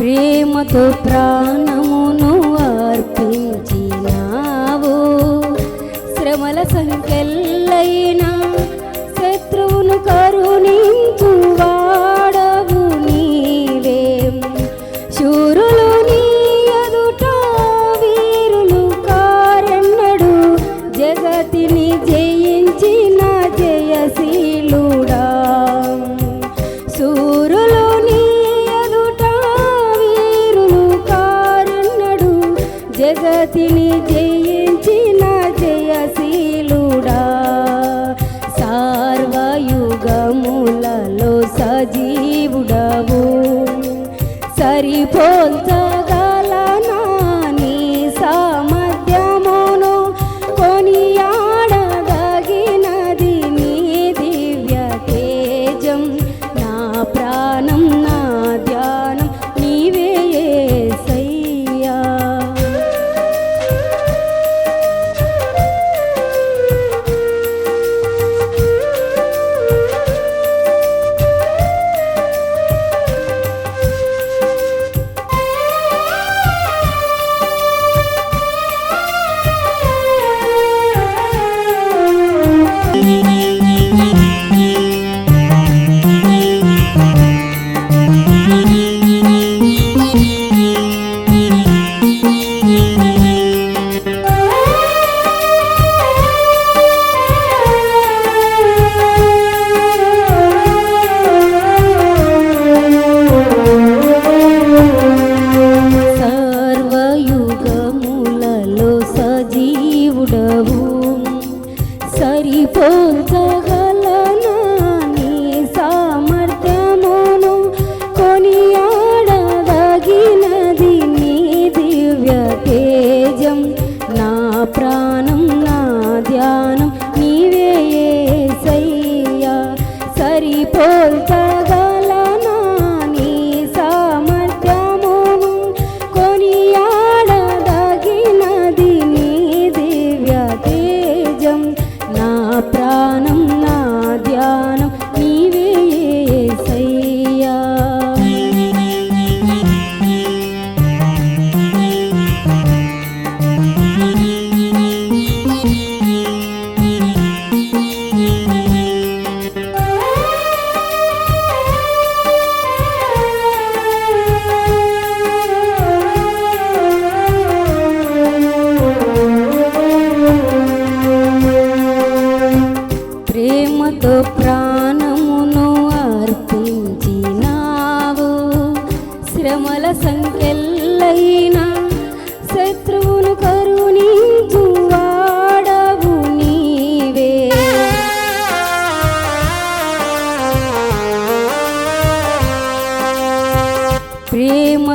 ప్రేమతో ప్రాణమును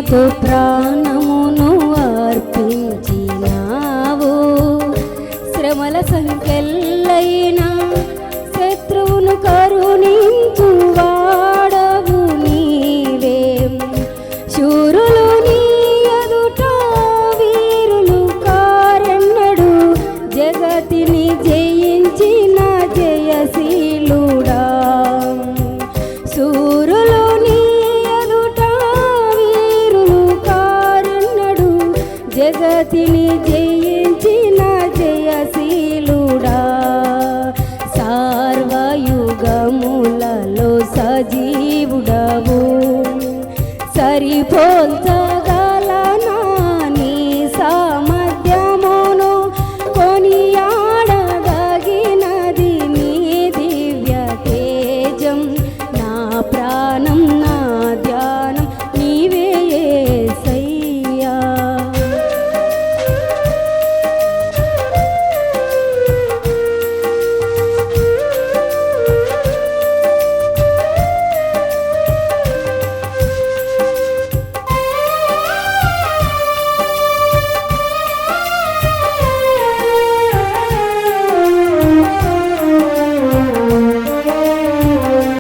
ప్రేమతో ప్రాణమును అర్పించినావు. శ్రమల సంఖ్యలైన உலகத்திலே